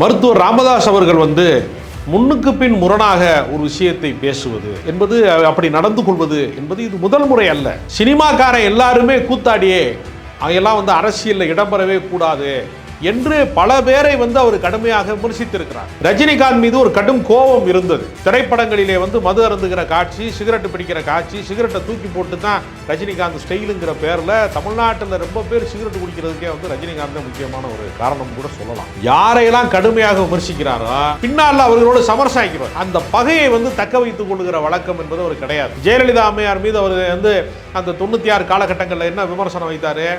மருத்துவர் ராமதாஸ் அவர்கள் வந்து முன்னுக்கு பின் முரணாக ஒரு விஷயத்தை பேசுவது என்பது அப்படி நடந்து கொள்வது என்பது இது முதல் முறை அல்ல. சினிமாக்காரன் எல்லாருமே கூத்தாடியே அவையெல்லாம் வந்து அரசியலில் இடம்பெறவே கூடாது. என்று பல பேரை வந்து அவர் கடுமையாக விமர்சித்திருக்கிறார். ரஜினிகாந்த் மீது ஒரு கடும் கோபம் இருந்தது. திரைப்படங்களிலே வந்து மது அருந்துகிற காட்சி சிகரெட் பிடிக்கிற காட்சி சிகரெட்டை தூக்கி போட்டு தான் ரஜினிகாந்த் ஸ்டைலுங்கிற பேரில் தமிழ்நாட்டில் ரொம்ப பேர் சிகரெட் குடிக்கிறதுக்கே வந்து ரஜினிகாந்த் முக்கியமான ஒரு காரணம் கூட சொல்லலாம். யாரையெல்லாம் கடுமையாக விமர்சிக்கிறாரோ பின்னால் அவர்களோடு சமரசாய்க்கிறார் அந்த பகையை வந்து தக்க வைத்துக் கொள்கிற வழக்கம் என்பது அவர் கிடையாது. ஜெயலலிதா அம்மையார் மீது அவர் வந்து அந்த தொண்ணூற்றி ஆறு காலகட்டங்களில் என்ன விமர்சனம் வைத்தாரு?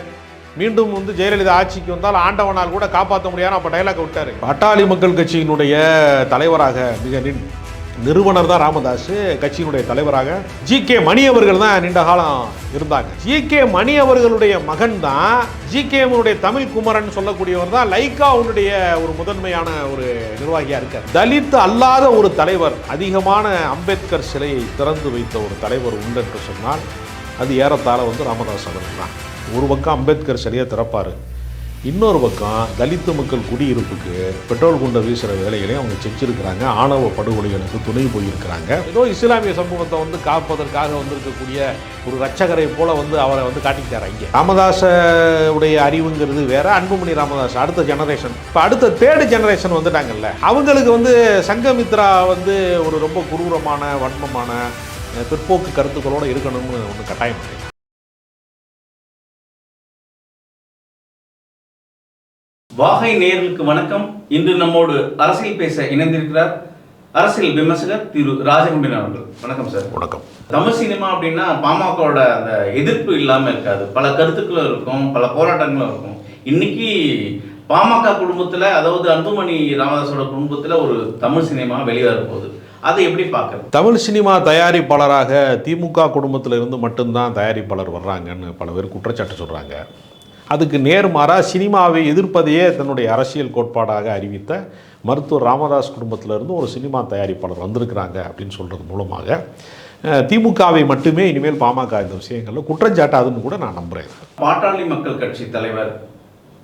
மீண்டும் வந்து ஜெயலலிதா ஆட்சிக்கு வந்தால் ஆண்டவனால் கூட காப்பாற்ற முடியாது அப்போ டைலாக் விட்டார். பட்டாளி மக்கள் கட்சியினுடைய தலைவராக மிக நின் நிறுவனர் தான் ராமதாஸ் கட்சியினுடைய தலைவராக ஜி கே மணி அவர்கள் தான் நீண்ட காலம் இருந்தாங்க. ஜி கே மணி அவர்களுடைய மகன் தான் ஜி கே தமிழ் குமரன் சொல்லக்கூடியவர் தான் லைக்காவுடைய ஒரு முதன்மையான ஒரு நிர்வாகியா இருக்கார். தலித் அல்லாத ஒரு தலைவர் அதிகமான அம்பேத்கர் சிலையை திறந்து வைத்த ஒரு தலைவர் உண்டு என்று சொன்னால் அது ஏறத்தாழ வந்து ராமதாஸ் அவர்கள் தான். ஒரு பக்கம் அம்பேத்கர் சரியாக திறப்பார் இன்னொரு பக்கம் தலித்து மக்கள் குடியிருப்புக்கு பெட்ரோல் குண்டை வீசுகிற வேலைகளையும் அவங்க செஞ்சுருக்கிறாங்க. ஆணவ படுகொலைகளுக்கு துணை போயிருக்கிறாங்க. ஏதோ இஸ்லாமிய சமூகத்தை வந்து காப்பதற்காக வந்திருக்கக்கூடிய ஒரு ரட்சகரை போல வந்து அவரை வந்து காட்டிக்கிட்டார் இங்கே ராமதாச உடைய அறிவுங்கிறது வேற அன்புமணி ராமதாஸ் அடுத்த ஜெனரேஷன் இப்போ அடுத்த தேர்டு ஜெனரேஷன் வந்துட்டாங்கல்ல அவங்களுக்கு வந்து சங்கமித்ரா வந்து ஒரு ரொம்ப குரூரமான வன்மமான பிற்போக்கு கருத்துக்களோடு இருக்கணும்னு ஒன்று கட்டாயம் வாகை நேயர்களுக்கு வணக்கம். இன்று நம்மோடு அரசியல் பேச இணைந்திருக்கிறார் அரசியல் விமர்சகர் திரு ராஜகம்பீரன் அவர்கள். வணக்கம் சார் வணக்கம். தமிழ் சினிமா அப்படின்னா பாமகவோட அந்த எதிர்ப்பு இல்லாம இருக்காது. பல கருத்துக்களும் இருக்கும் பல போராட்டங்களும் இருக்கும். இன்னைக்கு பாமக குடும்பத்துல அதாவது அன்புமணி ராமதாஸோட குடும்பத்துல ஒரு தமிழ் சினிமா வெளிவர போகுது. அதை எப்படி பார்க்கறது? தமிழ் சினிமா தயாரிப்பாளராக திமுக குடும்பத்தில் இருந்து மட்டும்தான் தயாரிப்பாளர் வர்றாங்கன்னு பல பேர் குற்றச்சாட்டு சொல்கிறாங்க அதுக்கு நேர்மாறாக சினிமாவை எதிர்ப்பதையே தன்னுடைய அரசியல் கோட்பாடாக அறிவித்த மருத்துவர் ராமதாஸ் குடும்பத்திலிருந்து ஒரு சினிமா தயாரிப்பாளர் வந்திருக்கிறாங்க அப்படின்னு சொல்கிறது மூலமாக. திமுகவை மட்டுமே இனிமேல் பாமக இந்த விஷயங்களில் குற்றஞ்சாட்டாதுன்னு கூட நான் நம்புகிறேன் பாட்டாளி மக்கள் கட்சி தலைவர்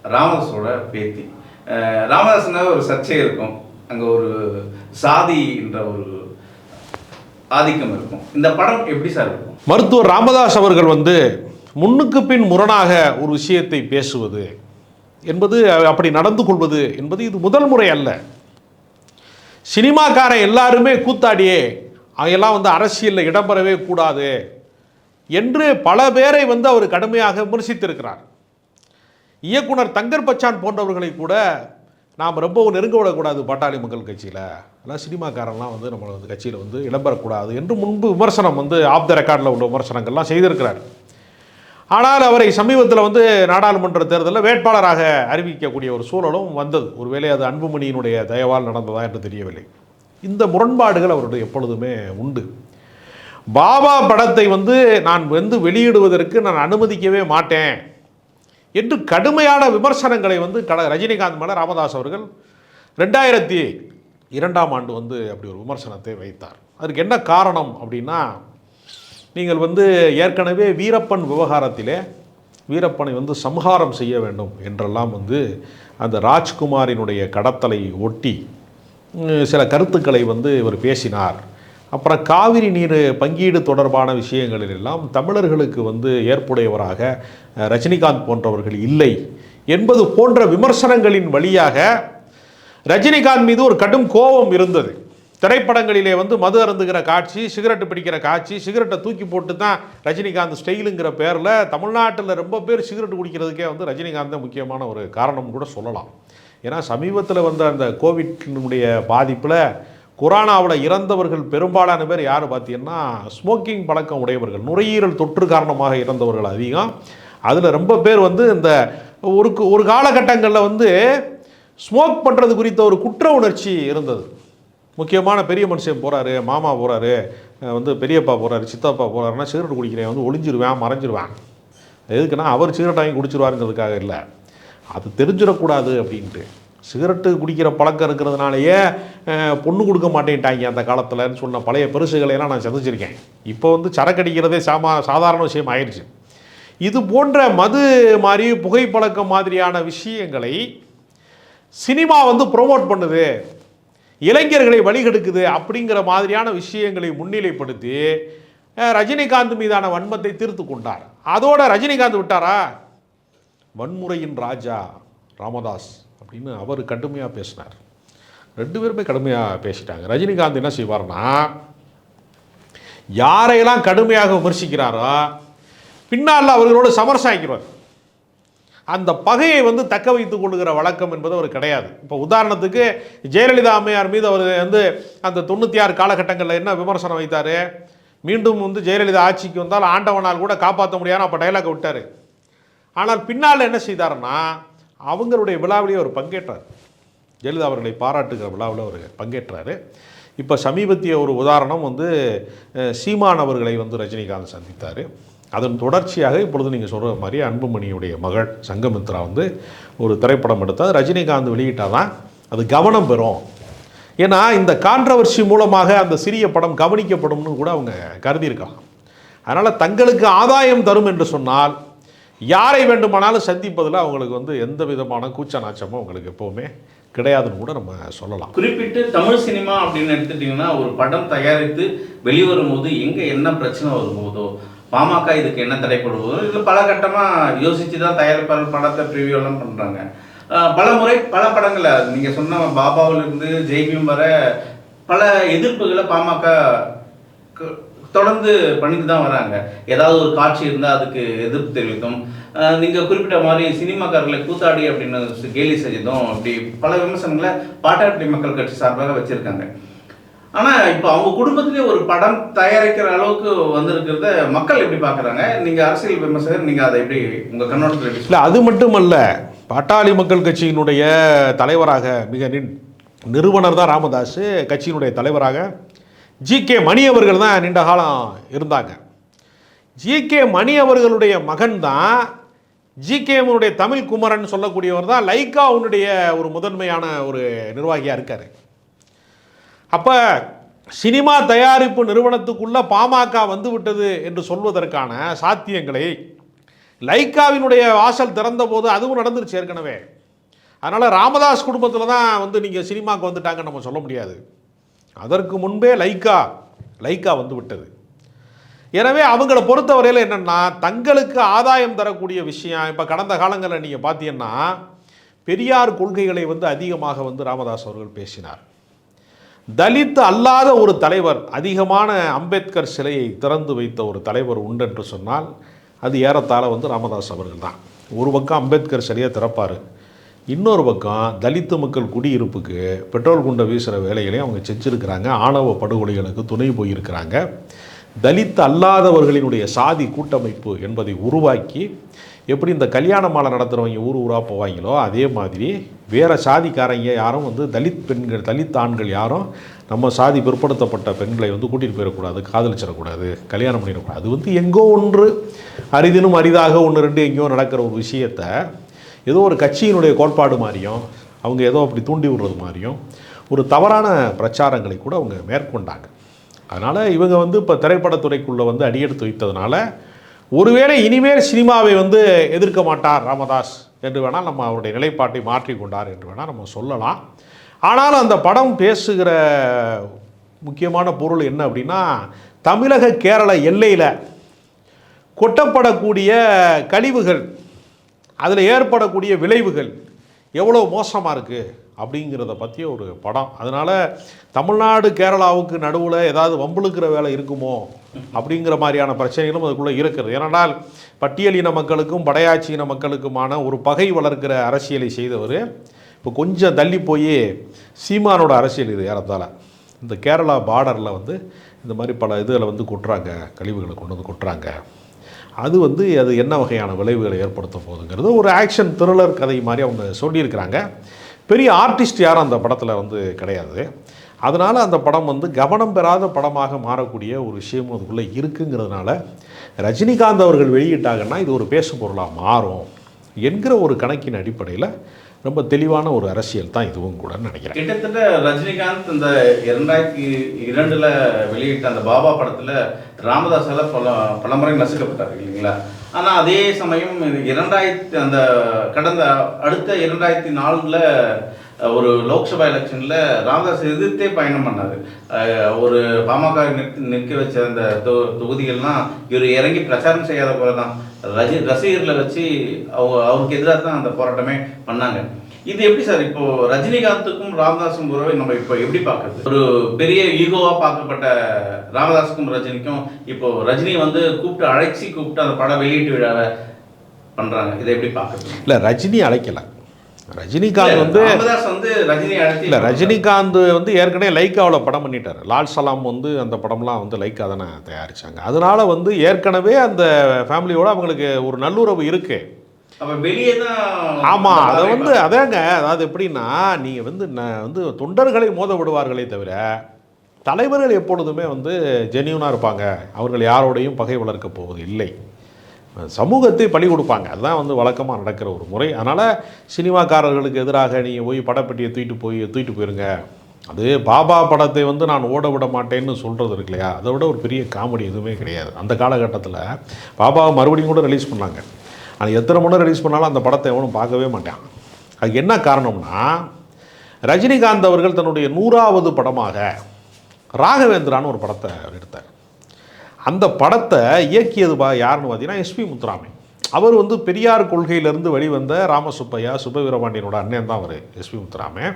ராமதாஸோட பேத்தி. அஹ் ராமதாஸ்னா ஒரு சர்ச்சை இருக்கும். அங்க ஒரு சாதி என்ற ஒரு ஆதிக்கம் இருக்கும். இந்த படம் எப்படி சார் இருக்கும்? மருத்துவர் ராமதாஸ் அவர்கள் வந்து முன்னுக்கு பின் முரணாக ஒரு விஷயத்தை பேசுவது என்பது அப்படி நடந்து கொள்வது என்பது இது முதல் முறை அல்ல. சினிமாக்காரன் எல்லாருமே கூத்தாடியே அவையெல்லாம் வந்து அரசியலில் இடம்பெறவே கூடாது என்று பல பேரை வந்து அவர் கடுமையாக விமர்சித்திருக்கிறார். இயக்குனர் தங்கர் பச்சான் போன்றவர்களை கூட நாம் ரொம்பவும் நெருங்க விடக்கூடாது பாட்டாளி மக்கள் கட்சியில். அதெல்லாம் சினிமாக்காரன்லாம் வந்து நம்மளை வந்து கட்சியில் வந்து இடம்பெறக்கூடாது என்று முன்பு விமர்சனம் வந்து ஆப் த ரெக்கார்டில் உள்ள விமர்சனங்கள்லாம் செய்திருக்கிறார். ஆனால் அவரை சமீபத்தில் வந்து நாடாளுமன்ற தேர்தலில் வேட்பாளராக அறிவிக்கக்கூடிய ஒரு சூழலும் வந்தது. ஒருவேளை அது அன்புமணியினுடைய தயவால் நடந்ததா என்று தெரியவில்லை. இந்த முரண்பாடுகள் அவருடைய எப்பொழுதுமே உண்டு. பாபா படத்தை வந்து நான் வந்து வெளியிடுவதற்கு நான் அனுமதிக்கவே மாட்டேன் என்று கடுமையான விமர்சனங்களை வந்து கட ரஜினிகாந்த் மேலே ராமதாஸ் அவர்கள் ரெண்டாயிரத்தி இரண்டாம் ஆண்டு வந்து அப்படி ஒரு விமர்சனத்தை வைத்தார். அதற்கு என்ன காரணம் அப்படின்னா நீங்கள் வந்து ஏற்கனவே வீரப்பன் விவகாரத்திலே வீரப்பனை வந்து சம்ஹாரம் செய்ய வேண்டும் என்றெல்லாம் வந்து அந்த ராஜ்குமாரினுடைய கடத்தலை ஒட்டி சில கருத்துக்களை வந்து இவர் பேசினார். அப்புறம் காவிரி நீர் பங்கீடு தொடர்பான விஷயங்களில் எல்லாம் தமிழர்களுக்கு வந்து ஏற்புடையவராக ரஜினிகாந்த் போன்றவர்கள் இல்லை என்பது போன்ற விமர்சனங்களின் வழியாக ரஜினிகாந்த் மீது ஒரு கடும் கோபம் இருந்தது. திரைப்படங்களிலே வந்து மது அருந்துகிற காட்சி சிகரெட்டு பிடிக்கிற காட்சி சிகரெட்டை தூக்கி போட்டு தான் ரஜினிகாந்த் ஸ்டைலுங்கிற பேரில் தமிழ்நாட்டில் ரொம்ப பேர் சிகரெட் குடிக்கிறதுக்கே வந்து ரஜினிகாந்த் தான் முக்கியமான ஒரு காரணம் கூட சொல்லலாம். ஏன்னா சமீபத்தில் வந்த அந்த கோவிட்னுடைய பாதிப்பில் கொரோனாவில் இறந்தவர்கள் பெரும்பாலான பேர் யார் பார்த்தீங்கன்னா ஸ்மோக்கிங் பழக்கம் உடையவர்கள் நுரையீரல் தொற்று காரணமாக இறந்தவர்கள் அதிகம். அதில் ரொம்ப பேர் வந்து இந்த ஒரு ஒரு காலகட்டங்களில் வந்து ஸ்மோக் பண்ணுறது குறித்த ஒரு குற்ற உணர்ச்சி இருந்தது. முக்கியமான பெரிய மனுஷன் போகிறாரு மாமா போகிறாரு வந்து பெரியப்பா போகிறாரு சித்தப்பா போகிறாருன்னா சிகரெட் குடிக்கிறேன் வந்து ஒளிஞ்சிருவேன் மறைஞ்சிருவேன். எதுக்குன்னா அவர் சிகரெட் வாங்கி குடிச்சிருவாருங்கிறதுக்காக இல்லை. அது தெரிஞ்சிடக்கூடாது அப்படின்ட்டு. சிகரெட்டு குடிக்கிற பழக்கம் இருக்கிறதுனாலயே பொண்ணு கொடுக்க மாட்டேன்ட்டாங்க அந்த காலத்தில்னு சொன்ன பழைய பெருசுகளையெல்லாம் நான் சந்திச்சிருக்கேன் இப்போ வந்து சரக்கடிக்கிறதே சாமா சாதாரண விஷயம் ஆயிடுச்சு. இது போன்ற மது மாதிரி புகைப்பழக்கம் மாதிரியான விஷயங்களை சினிமா வந்து ப்ரொமோட் பண்ணுது. இளைஞர்களை வழிகெடுக்குது அப்படிங்கிற மாதிரியான விஷயங்களை முன்னிலைப்படுத்தி ரஜினிகாந்த் மீதான வன்மத்தை தீர்த்து கொண்டார். அதோட ரஜினிகாந்த் விட்டாரா? வன்முறையின் ராஜா ராமதாஸ் அப்படின்னு அவர் கடுமையாக பேசினார். ரெண்டு பேருமே கடுமையாக பேசிட்டாங்க. ரஜினிகாந்த் என்ன செய்வார்னா யாரையெல்லாம் கடுமையாக விமர்சிக்கிறாரோ பின்னால் அவர்களோடு சமரசாய்க்கிறார். அந்த பகையை வந்து தக்க வைத்துக் கொள்ளுகிற வழக்கம் என்பது அவர் கிடையாது. இப்போ உதாரணத்துக்கு ஜெயலலிதா அம்மையார் மீது அவர் வந்து அந்த தொண்ணூற்றி ஆறு காலகட்டங்களில் என்ன விமர்சனம் வைத்தார்? மீண்டும் வந்து ஜெயலலிதா ஆட்சிக்கு வந்தால் ஆண்டவனால் கூட காப்பாற்ற முடியாதுன்னு அப்போ டைலாக் விட்டார். ஆனால் பின்னால் என்ன செய்தார்னா அவங்களுடைய விழாவிலேயே அவர் பங்கேற்றார். ஜெயலலிதா அவர்களை பாராட்டுகிற விழாவில் அவர் பங்கேற்றார். இப்போ சமீபத்திய ஒரு உதாரணம் வந்து சீமான் அவர்களை வந்து ரஜினிகாந்த் சந்தித்தார். அதன் தொடர்ச்சியாக இப்பொழுது நீங்கள் சொல்கிற மாதிரி அன்புமணியுடைய மகள் சங்கமித்ரா வந்து ஒரு திரைப்படம் எடுத்தால் ரஜினிகாந்த் வெளியிட்டால் தான் அது கவனம் பெறும். ஏன்னா இந்த கான்ட்ரவர்சி மூலமாக அந்த சிறிய படம் கவனிக்கப்படும்னு கூட அவங்க கருதியிருக்கலாம். அதனால் தங்களுக்கு ஆதாயம் தரும் என்று சொன்னால் யாரை வேண்டுமானாலும் சந்திப்பதில் அவங்களுக்கு வந்து எந்த விதமான கூச்ச நாச்சமும் அவங்களுக்கு எப்போவுமே கிடையாதுன்னு கூட நம்ம சொல்லலாம். குறிப்பிட்டு தமிழ் சினிமா அப்படின்னு எடுத்துட்டிங்கன்னா ஒரு படம் தயாரித்து வெளிவரும் போது எங்கே என்ன பிரச்சனை வரும்போதோ பாமக இதுக்கு என்ன தடைப்படுவதோ இது பல கட்டமாக யோசித்து தான் தயாரிப்பாளர் படத்தை ப்ரிவியூலாம் பண்ணுறாங்க பல முறை பல படங்களை நீங்கள் சொன்ன பாபாவிலிருந்து இருந்து வர பல எதிர்ப்புகளை பாமக தொடர்ந்து பண்ணிட்டு தான் வராங்க. ஏதாவது ஒரு காட்சி இருந்தால் அதுக்கு எதிர்ப்பு தெரிவித்தும் நீங்கள் குறிப்பிட்ட மாதிரி சினிமாக்காரர்களை கூத்தாடி அப்படின்னு கேலி செஞ்சதும் அப்படி பல விமர்சனங்களை பாட்டாட்டி மக்கள் கட்சி சார்பாக வச்சுருக்காங்க. ஆனால் இப்போ அவங்க குடும்பத்திலே ஒரு படம் தயாரிக்கிற அளவுக்கு வந்திருக்கிறத மக்கள் எப்படி பார்க்குறாங்க நீங்கள் அரசியல் விமர்சகர் நீங்கள் அதை எப்படி உங்கள் கண்ணோட்டத்தில் எப்படி இல்லை அது மட்டுமல்ல பாட்டாளி மக்கள் கட்சியினுடைய தலைவராக மிக நின் நிறுவனர் தான் ராமதாஸ் கட்சியினுடைய தலைவராக ஜி கே மணி அவர்கள் தான் நீண்ட காலம் இருந்தாங்க. ஜி கே மணி அவர்களுடைய மகன் தான் ஜி கேமுடைய தமிழ் குமரன் சொல்லக்கூடியவர் தான் லைக்காவுனுடைய ஒரு முதன்மையான ஒரு நிர்வாகியாக இருக்கார். அப்போ சினிமா தயாரிப்பு நிறுவனத்துக்குள்ள பாமக வந்து விட்டது என்று சொல்வதற்கான சாத்தியங்களை லைக்காவினுடைய வாசல் திறந்தபோது அதுவும் நடந்துருச்சு ஏற்கனவே. அதனால் ராமதாஸ் குடும்பத்தில் தான் வந்து நீங்கள் சினிமாவுக்கு வந்துட்டாங்கன்னு நம்ம சொல்ல முடியாது. அதற்கு முன்பே லைக்கா லைக்கா வந்து விட்டது. எனவே அவங்கள பொறுத்தவரையில் என்னென்னா தங்களுக்கு ஆதாயம் தரக்கூடிய விஷயம் இப்போ கடந்த காலங்களில் நீங்கள் பார்த்தீங்கன்னா பெரியார் கொள்கைகளை வந்து அதிகமாக வந்து ராமதாஸ் அவர்கள் பேசினார். தலித் அல்லாத ஒரு தலைவர் அதிகமான அம்பேத்கர் சிலையை திறந்து வைத்த ஒரு தலைவர் உண்டு என்று சொன்னால் அது ஏறத்தாழ வந்து ராமதாஸ் அவர்கள் தான். ஒரு பக்கம் அம்பேத்கர் சிலையை திறப்பார் இன்னொரு பக்கம் தலித்து மக்கள் குடியிருப்புக்கு பெட்ரோல் குண்டை வீசுகிற வேலைகளையும் அவங்க செஞ்சுருக்கிறாங்க ஆணவ படுகொலைகளுக்கு துணை போயிருக்கிறாங்க. தலித் அல்லாதவர்களினுடைய சாதி கூட்டமைப்பு என்பதை உருவாக்கி எப்படி இந்த கல்யாண மாலை நடத்துகிறவங்க ஊர் ஊராக போவாங்களோ அதே மாதிரி வேறு சாதிக்காரங்க யாரும் வந்து தலித் பெண்கள் தலித் ஆண்கள் யாரும் நம்ம சாதி பிற்படுத்தப்பட்ட பெண்களை வந்து கூட்டிகிட்டு போயிடக்கூடாது காதலிச்சிடக்கூடாது கல்யாணம் பண்ணிடக்கூடாது. அது வந்து எங்கோ ஒன்று அரிதினும் அரிதாக ஒன்று ரெண்டு எங்கேயோ நடக்கிற ஒரு விஷயத்தை ஏதோ ஒரு கட்சியினுடைய கோட்பாடு மாதிரியும் அவங்க ஏதோ அப்படி தூண்டி விடுறது மாதிரியும் ஒரு தவறான பிரச்சாரங்களை கூட அவங்க மேற்கொண்டாங்க. அதனால் இவங்க வந்து இப்போ திரைப்படத்துறைக்குள்ளே வந்து அடியெடுத்து வைத்ததுனால ஒருவேளை இனிமேல் சினிமாவை வந்து எதிர்க்க மாட்டார் ராமதாஸ் என்று வேணால் நம்ம அவருடைய நிலைப்பாட்டை மாற்றிக்கொண்டார் என்று வேணால் நம்ம சொல்லலாம். ஆனாலும் அந்த படம் பேசுகிற முக்கியமான பொருள் என்ன அப்படின்னா தமிழக கேரள எல்லையில் கொட்டப்படக்கூடிய கழிவுகள் அதில் ஏற்படக்கூடிய விளைவுகள் எவ்வளோ மோசமாக இருக்குது அப்படிங்கிறத பற்றிய ஒரு படம். அதனால் தமிழ்நாடு கேரளாவுக்கு நடுவில் ஏதாவது வம்புழுக்கிற வேலை இருக்குமோ அப்படிங்கிற மாதிரியான பிரச்சனைகளும் அதுக்குள்ளே இருக்கிறது ஏனென்றால் பட்டியலின மக்களுக்கும் படையாட்சி இன மக்களுக்குமான ஒரு பகை வளர்க்கிற அரசியலை செய்தவர் இப்போ கொஞ்சம் தள்ளி போய் சீமானோட அரசியல் இது ஏறத்தால் இந்த கேரளா பார்டரில் வந்து இந்த மாதிரி பல இதில் வந்து கொட்டுறாங்க கழிவுகளை கொண்டு வந்து கொட்டுறாங்க. அது வந்து அது என்ன வகையான விளைவுகளை ஏற்படுத்த போகுதுங்கிறது ஒரு ஆக்ஷன் த்ரில்லர் கதை மாதிரி அவங்க சொல்லியிருக்கிறாங்க. பெரிய ஆர்டிஸ்ட் யாரும் அந்த படத்தில் வந்து கிடையாது. அதனால் அந்த படம் வந்து கவனம் பெறாத படமாக மாறக்கூடிய ஒரு விஷயமும் அதுக்குள்ளே இருக்குங்கிறதுனால ரஜினிகாந்த் அவர்கள் வெளியிட்டாங்கன்னா இது ஒரு பேசு பொருளாக மாறும் என்கிற ஒரு கணக்கின் அடிப்படையில் ரொம்ப தெளிவான ஒரு அரசியல் தான் இதுவும் கூட நினைக்கிறேன். கிட்டத்தட்ட ரஜினிகாந்த் இந்த இரண்டாயிரத்தி இரண்டில் வெளியிட்ட அந்த பாபா படத்தில் ராமதாஸால் பல பலமுறை நசுக்கப்பட்டார் இல்லைங்களா? ஆனால் அதே சமயம் இது இரண்டாயிரத்தி அந்த கடந்த அடுத்த இரண்டாயிரத்தி நாலில் ஒரு லோக்சபா எலெக்ஷனில் ராமதாஸ் எதிர்த்தே பயணம் பண்ணார். ஒரு பாமக நிற்க- நிற்க வச்ச அந்த தொ- தொகுதிகள்லாம் இவர் இறங்கி பிரச்சாரம் செய்யாத போல தான் ரசி ரசிகர்களை வச்சு அவங்க அவருக்கு எதிராக தான் அந்த போராட்டமே பண்ணாங்க. இது எப்படி சார்? இப்போ ரஜினிகாந்துக்கும் ராமதாஸும் உறவை நம்ம இப்போ எப்படி பார்க்கறது? ஒரு பெரிய ஈகோவா பார்க்கப்பட்ட ராமதாஸுக்கும் ரஜினிக்கும் இப்போ ரஜினி வந்து கூப்பிட்டு அழைச்சி கூப்பிட்டு அந்த படம் வெளியீட்டு விழாவை பண்றாங்க. இதை எப்படி பார்க்கறது? இல்லை ரஜினி அழைக்கல. ரஜினிகாந்த் வந்து ராமதாஸ் வந்து ரஜினி அழைச்சி இல்லை ரஜினிகாந்த் வந்து ஏற்கனவே லைக்காவில் படம் பண்ணிட்டார். லால் சலாம் வந்து அந்த படம்லாம் வந்து லைக்கா தானே தயாரிச்சாங்க. அதனால வந்து ஏற்கனவே அந்த ஃபேமிலியோட அவங்களுக்கு ஒரு நல்லுறவு இருக்கு. அப்ப வெளியே தான் ஆமாம் அதை வந்து அதாங்க அதாவது எப்படின்னா நீங்கள் வந்து ந- வந்து தொண்டர்களை மோத விடுவார்களே தவிர தலைவர்கள் எப்பொழுதுமே வந்து ஜெனியூனாக இருப்பாங்க. அவர்கள் யாரோடையும் பகை வளர்க்கப் போவது இல்லை சமூகத்தை பழி கொடுப்பாங்க. அதுதான் வந்து வழக்கமாக நடக்கிற ஒரு முறை. அதனால் சினிமாக்காரர்களுக்கு எதிராக நீங்கள் போய் படப்பெட்டியை தூக்கிட்டு போய் தூக்கிட்டு போயிருங்க. அது பாபா படத்தை வந்து நான் ஓட விட மாட்டேன்னு சொல்கிறது இருக்கு இல்லையா? அதை விட ஒரு பெரிய காமெடி எதுவுமே கிடையாது. அந்த காலகட்டத்தில் பாபாவை மறுபடியும் கூட ரிலீஸ் பண்ணாங்க. ஆனால் எத்தனை முறை ரிலீஸ் பண்ணாலும் அந்த படத்தை எவனும் பார்க்கவே மாட்டான். அதுக்கு என்ன காரணம்னா ரஜினிகாந்த் அவர்கள் தன்னுடைய நூறாவது படமாக ராகவேந்திரான்னு ஒரு படத்தை அவர் எடுத்தார். அந்த படத்தை இயக்கியது பா யாருன்னு பார்த்தீங்கன்னா எஸ்பி முத்துராமன். அவர் வந்து பெரியார் கொள்கையிலிருந்து வெளிவந்த ராமசுப்பையா சுப்பவீரபாண்டியனோட அண்ணன் தான் அவர் எஸ்பி முத்துராமன்.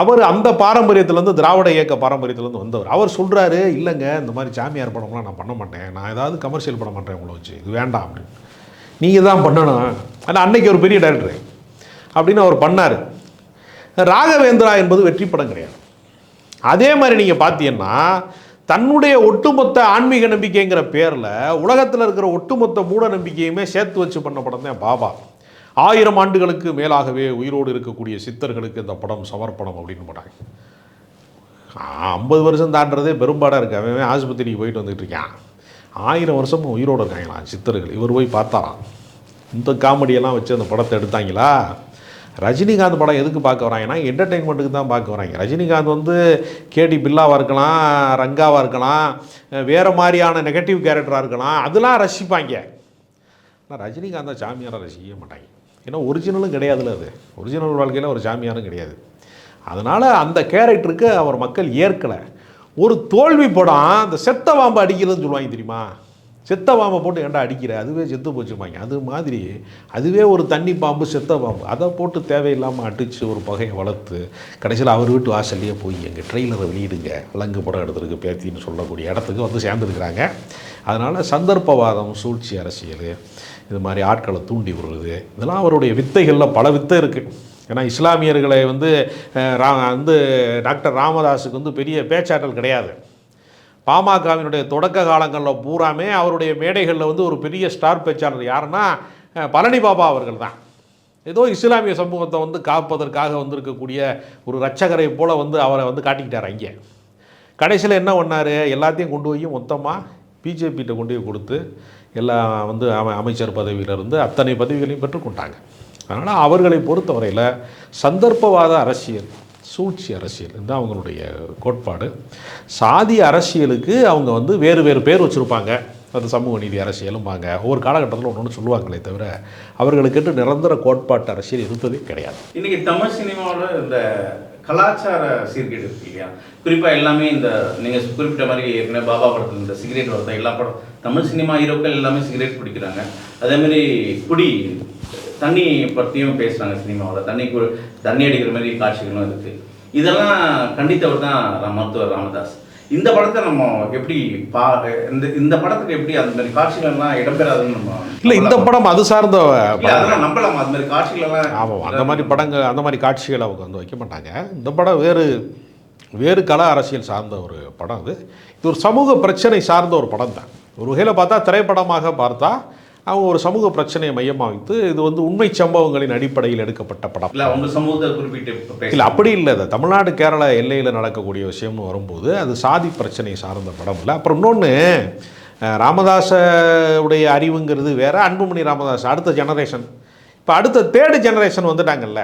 அவர் அந்த பாரம்பரியத்திலேருந்து திராவிட இயக்க பாரம்பரியத்திலேருந்து வந்தவர். அவர் சொல்கிறாரு இல்லைங்க இந்த மாதிரி சாமியார் படம்லாம் நான் பண்ண மாட்டேன். நான் ஏதாவது கமர்ஷியல் படம் பண்ணுறேன் உங்களை வச்சு. இது வேண்டாம் அப்படின்னு. நீங்கள் தான் பண்ணணும். ஆனால் அன்னைக்கு ஒரு பெரிய டைரக்டர் அப்படின்னு அவர் பண்ணார். ராகவேந்திரா என்பது வெற்றி படம் கிடையாது. அதே மாதிரி நீங்கள் பார்த்தீங்கன்னா தன்னுடைய ஒட்டுமொத்த ஆன்மீக நம்பிக்கைங்கிற பேரில் உலகத்தில் இருக்கிற ஒட்டுமொத்த மூட நம்பிக்கையுமே சேர்த்து வச்சு பண்ண படம் தான் பாபா. ஆயிரம் ஆண்டுகளுக்கு மேலாகவே உயிரோடு இருக்கக்கூடிய சித்தர்களுக்கு இந்த படம் சமர்ப்பணம் அப்படின்னு போட்டாங்க. ஐம்பது வருஷம் தாண்டதே பெரும்பாடாக இருக்கு. அவன் ஆஸ்பத்திரிக்கு போயிட்டு வந்துட்டு இருக்கான். ஆயிரம் வருஷமும் உயிரோடு இருக்காங்களா சித்தர்கள்? இவர் போய் பார்த்தாராம் இந்த காமெடியெல்லாம் வச்சு அந்த படத்தை எடுத்தாங்களா? ரஜினிகாந்த் படம் எதுக்கு பார்க்க வராங்கன்னா என்டர்டெயின்மெண்ட்டுக்கு தான் பார்க்க வராங்க. ரஜினிகாந்த் வந்து கேடி பில்லாவாக இருக்கலாம் ரங்காவாக இருக்கலாம் வேறு மாதிரியான நெகட்டிவ் கேரக்டராக இருக்கலாம் அதெல்லாம் ரசிப்பாங்க. ஆனால் ரஜினிகாந்தை சாமியாரை ரசிக்கவே மாட்டாங்க. ஏன்னா ஒரிஜினலும் கிடையாதுல்ல அது. ஒரிஜினல் வாழ்க்கையில் ஒரு சாமியாரும் கிடையாது. அதனால் அந்த கேரக்டருக்கு அவர் மக்கள் ஏற்கலை. ஒரு தோல்வி படம் அந்த செத்த பாம்பு அடிக்கிறதுன்னு சொல்லுவாங்க தெரியுமா? செத்த பாம்பை போட்டு ஏன்டா அடிக்கிற? அதுவே செத்து போச்சுப்பாங்க அது மாதிரி அதுவே ஒரு தண்ணி பாம்பு செத்த பாம்பு. அதை போட்டு தேவையில்லாமல் அடித்து ஒரு பகையை வளர்த்து கடைசியில் அவர் வீட்டு வாசல்லையே போய் எங்கள் ட்ரெயிலரை வெளியிடுங்க. அலங்கு படம் எடுத்திருக்கு பேத்தின்னு சொல்லக்கூடிய இடத்துக்கு வந்து சேர்ந்துருக்கிறாங்க. அதனால் சந்தர்ப்பவாதம் சூழ்ச்சி அரசியல் இது மாதிரி ஆட்களை தூண்டி விடுறது இதெல்லாம் அவருடைய வித்தைகளில் பல வித்தை இருக்குது ஏன்னா இஸ்லாமியர்களை வந்து ரா வந்து டாக்டர் ராமதாஸுக்கு வந்து பெரிய பேச்சாற்றல் கிடையாது. பாமகவினுடைய தொடக்க காலங்களில் பூராமே அவருடைய மேடைகளில் வந்து ஒரு பெரிய ஸ்டார் பேச்சாளர் யாருன்னா பழனி பாபா அவர்கள் தான். ஏதோ இஸ்லாமிய சமூகத்தை வந்து காப்பதற்காக வந்திருக்கக்கூடிய ஒரு ரட்சகரை போல் வந்து அவரை வந்து காட்டிக்கிட்டார் அங்கே. கடைசியில் என்ன பண்ணார்? எல்லாத்தையும் கொண்டு போய் மொத்தமாக பிஜேபிகிட்ட கொண்டு போய் கொடுத்து எல்லா வந்து அமைச்சர் பதவியிலிருந்து அத்தனை பதவிகளையும் பெற்றுக்கொண்டாங்க. அதனால் அவர்களை பொறுத்தவரையில் சந்தர்ப்பவாத அரசியல் சூழ்ச்சி அரசியல் இதுதான் அவங்களுடைய கோட்பாடு. சாதி அரசியலுக்கு அவங்க வந்து வேறு வேறு பேர் வச்சுருப்பாங்க. அது சமூக நீதி அரசியலும்பாங்க. ஒவ்வொரு காலகட்டத்தில் ஒன்று ஒன்று சொல்லுவாங்களே தவிர அவர்களுக்கு நிரந்தர கோட்பாட்டு அரசியல் இருந்ததே கிடையாது. இன்னைக்கு தமிழ் சினிமாவோட இந்த கலாச்சார சீர்கேடு இருக்கு இல்லையா? குறிப்பாக எல்லாமே இந்த நீங்கள் குறிப்பிட்ட மாதிரி ஏற்கனவே பாபா படத்தில் இந்த சிகரெட் வரத எல்லா படம் தமிழ் சினிமா ஹீரோக்கள் எல்லாமே சிகரெட் குடிக்கிறாங்க அதேமாதிரி குடி தண்ணி பற்றியும் பேசுறாங்க சினிமாவில் தண்ணி கு தண்ணி அடிக்கிற மாதிரி காட்சிகளும் இருக்கு. இதெல்லாம் கண்டித்தவர் தான் மருத்துவர் ராமதாஸ். இந்த படத்தை நம்ம எப்படி பா இந்த இந்த படத்துக்கு எப்படி அந்த மாதிரி காட்சிகள் எல்லாம் இடம்பெறாதுன்னு நம்ம இல்லை இந்த படம் அது சார்ந்த அதெல்லாம் நம்பலாமா. அந்த மாதிரி காட்சிகள் எல்லாம் ஆமாம் அந்த மாதிரி படங்கள் அந்த மாதிரி காட்சிகள் அவங்க வந்து வைக்க மாட்டாங்க. இந்த படம் வேறு வேறு கல அரசியல் சார்ந்த ஒரு படம் இது இது ஒரு சமூக பிரச்சனை சார்ந்த ஒரு படம் தான் ஒரு வகையில் பார்த்தா திரைப்படமாக பார்த்தா அவங்க ஒரு சமூக பிரச்சனையை மையமாக வைத்து இது வந்து உண்மை சம்பவங்களின் அடிப்படையில் எடுக்கப்பட்ட படம். இல்ல உங்க சமூகத்தை குறிப்பிட்டு இல்லை அப்படி இல்லை. இது தமிழ்நாடு கேரளா எல்லையில் நடக்கக்கூடிய விஷயம்னு வரும்போது அது சாதி பிரச்சனை சார்ந்த படம் இல்லை. அப்புறம் இன்னொன்று ராமதாஸுடைய அறிவுங்கிறது வேற அன்புமணி ராமதாஸ் அடுத்த ஜெனரேஷன் இப்போ அடுத்த தேர்டு ஜெனரேஷன் வந்துட்டாங்கல்ல.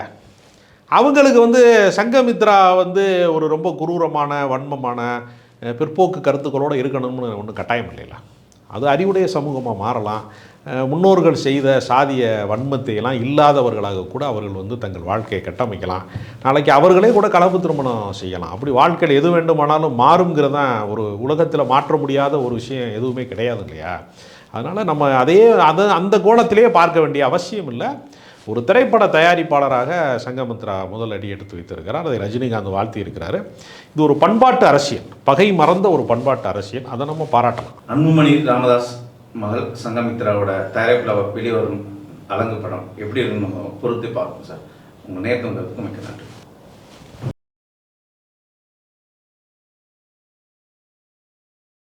அவங்களுக்கு வந்து சங்கமித்ரா வந்து ஒரு ரொம்ப குரூரமான வன்மமான பிற்போக்கு கருத்துக்களோடு இருக்கணும்னு ஒன்றும் கட்டாயம் இல்லைல்ல. அது அறிவுடைய சமூகமாக மாறலாம். முன்னோர்கள் செய்த சாதிய வன்மத்தை எல்லாம் இல்லாதவர்களாக கூட அவர்கள் வந்து தங்கள் வாழ்க்கையை கட்டமைக்கலாம். நாளைக்கு அவர்களே கூட கலப்பு திருமணம் செய்யலாம். அப்படி வாழ்க்கையில் எது வேண்டுமானாலும் மாறுங்கிறது தான் ஒரு உலகத்தில் மாற்ற முடியாத ஒரு விஷயம் எதுவுமே கிடையாது இல்லையா? அதனால் நம்ம அதே அதை அந்த கோணத்திலேயே பார்க்க வேண்டிய அவசியம் இல்லை. ஒரு திரைப்பட தயாரிப்பாளராக சங்கமித்ரா முதல் அடி எடுத்து வைத்திருக்கிறார். அதை ரஜினிகாந்த் வாழ்த்தி இருக்கிறாரு இது ஒரு பண்பாட்டு அரசியல். பகை மறந்த ஒரு பண்பாட்டு அரசியல். அதை நம்ம பாராட்டலாம் அன்புமணி ராமதாஸ் மகள் சங்கமித்ராவோட தயாரிப்பில் வெளிவரும் அலங்கு படம் எப்படி இருக்குன்னு பொறுத்து பார்ப்போம் சார். உங்கள் நேரத்தை வந்ததுக்கு மிக்க நன்றி.